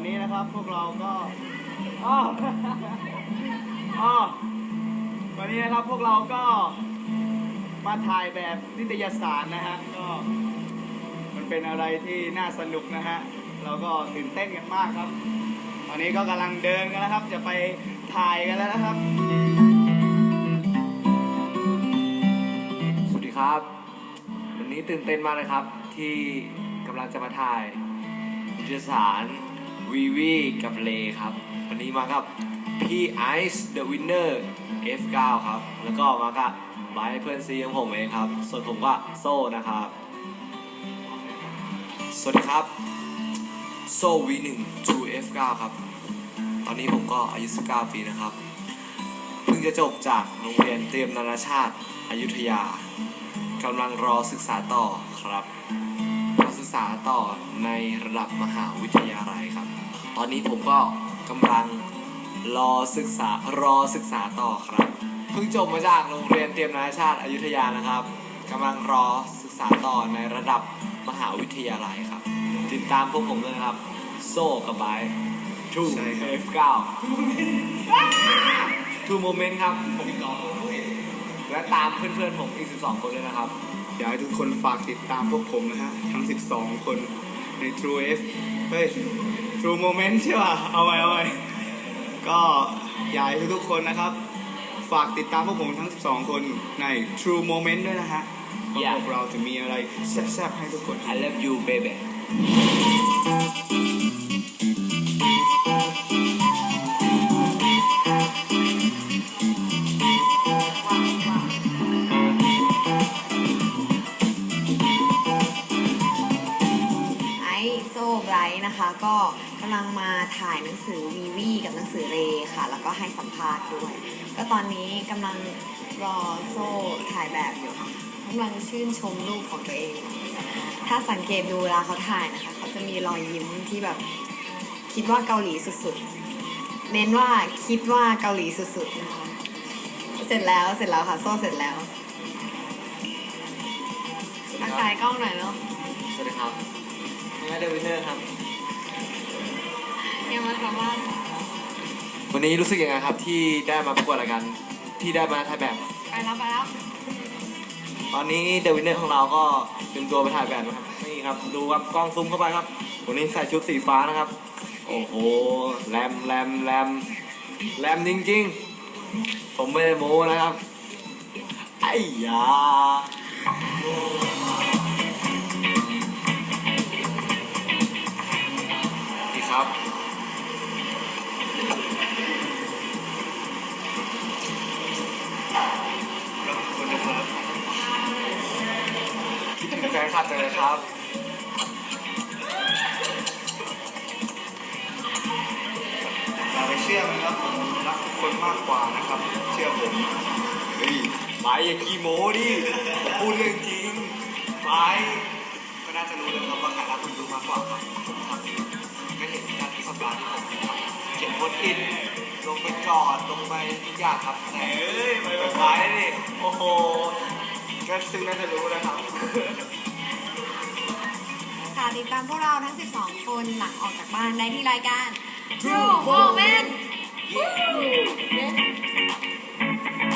วันนี้นะครับ พวกเราก็อ้าวอ้าววันนี้นะครับพวกเราก็มาถ่ายแบบนิตยสารนะฮะก็มันเป็นอะไรที่น่าสนุกนะฮะเราก็ตื่นเต้นกันมากครับ ตอนนี้ก็กำลังเดินกันแล้วครับ จะไปถ่ายกันแล้วนะครับ สวัสดีครับ วันนี้ตื่นเต้นมากเลยครับ ที่กำลังจะมาถ่ายนิตยสาร วีวีกับเลครับ วันนี้มากับพี่ไอซ์เดอะวินเนอร์ F9 ครับ แล้วก็มากับบร์ทเพื่อนซีของผมเองครับ ส่วนผมก็โซ่นะครับ สวัสดีครับ โซ่ V1 True F9 ครับ ตอนนี้ผมก็อายุ 19 ปีนะครับ เพิ่งจะจบจากโรงเรียนเตรียมนานาชาติอยุธยากำลังรอศึกษาต่อครับ ษาต่อในระดับมหาวิทยาลัยครับ ตอนนี้ผมก็กำลังรอศึกษารอศึกษาต่อครับ เพิ่งจบมาจากโรงเรียนเตรียมนานาชาติอยุธยานะครับกำลังรอศึกษาต่อในระดับมหาวิทยาลัยครับ ติดตามพวกผมด้วยนะครับ โซ่กับไบทูใช่ครับ F9 ทูโมเมนต์ครับผมและตามเพื่อนๆผมอีก 12 คนเลยนะครับ อยากให้ทุกคนฝากติดตามพวกผมนะฮะ ทั้ง 12 คนใน True F เฮ้ย True Moment ใช่ป่ะ เอาไว้เอาไว้ก็อยากให้ทุกๆคนนะครับ ฝากติดตามพวกผมทั้ง 12 คนใน True Moment ด้วยนะฮะว่า Yeah พวกเราจะมีอะไรแซ่บๆให้ทุกคน I love you baby นะคะ ก็กำลังมาถ่ายหนังสือวีวีกับหนังสือเรค่ะ แล้วก็ให้สัมภาษณ์ด้วย ก็ตอนนี้กำลังรอโซ่ถ่ายแบบอยู่ค่ะกำลังชื่นชมรูปของตัวเอง ถ้าสังเกตดูเวลาเขาถ่ายนะคะ เขาจะมีรอยยิ้มที่แบบคิดว่าเกาหลีสุดๆ เน้นว่าคิดว่าเกาหลีสุดๆนะคะ เสร็จแล้วเสร็จแล้วค่ะ โซ่เสร็จแล้วทักทายกล้องหน่อยเนาะ สวัสดีครับนี่เดวินเนอร์ครับยังมาทำ ว่าวันนี้รู้สึกยังไงครับที่ได้มาประกวดรายการที่ได้มาถ่ายแบบ ไปแล้วไปแล้วตอนนี้เดวินเนอร์ของเราก็เตรียมตัวไปถ่ายแบบนะครับนี่ครับดูครับกล้องซูมเข้าไปครับวันนี้ใส่ชุดสีฟ้านะครับ โอ้โหแรมแรมแรมแรมจริงๆ ผมไม่ได้โม้นะครับไอ้ยา คิดถึงแฟนคลับจังเลยครับอย่าไปเชื่อมันครับผมรักทุกคนมากกว่านะครับ เชื่อผมเฮ้ยไปอย่าขี้โม้ดิผมพูดเรื่องจริงไปก็น่าจะรู้แล้วครับว่าใครรักคนดูมากกว่าครับผมทำก็เห็นการที่สัปดาห์ที่ผมทำเขียนโพสต์อินลงไปจอดลงไปทุกอย่างครับแต่เอ้ยไปไปไปดิโอ้โหก็ซึ่งน่าจะรู้นะครับค่ะ ติดตามพวกเราทั้ง 12 คนหลังออกจากบ้านได้ที่รายการ True Moment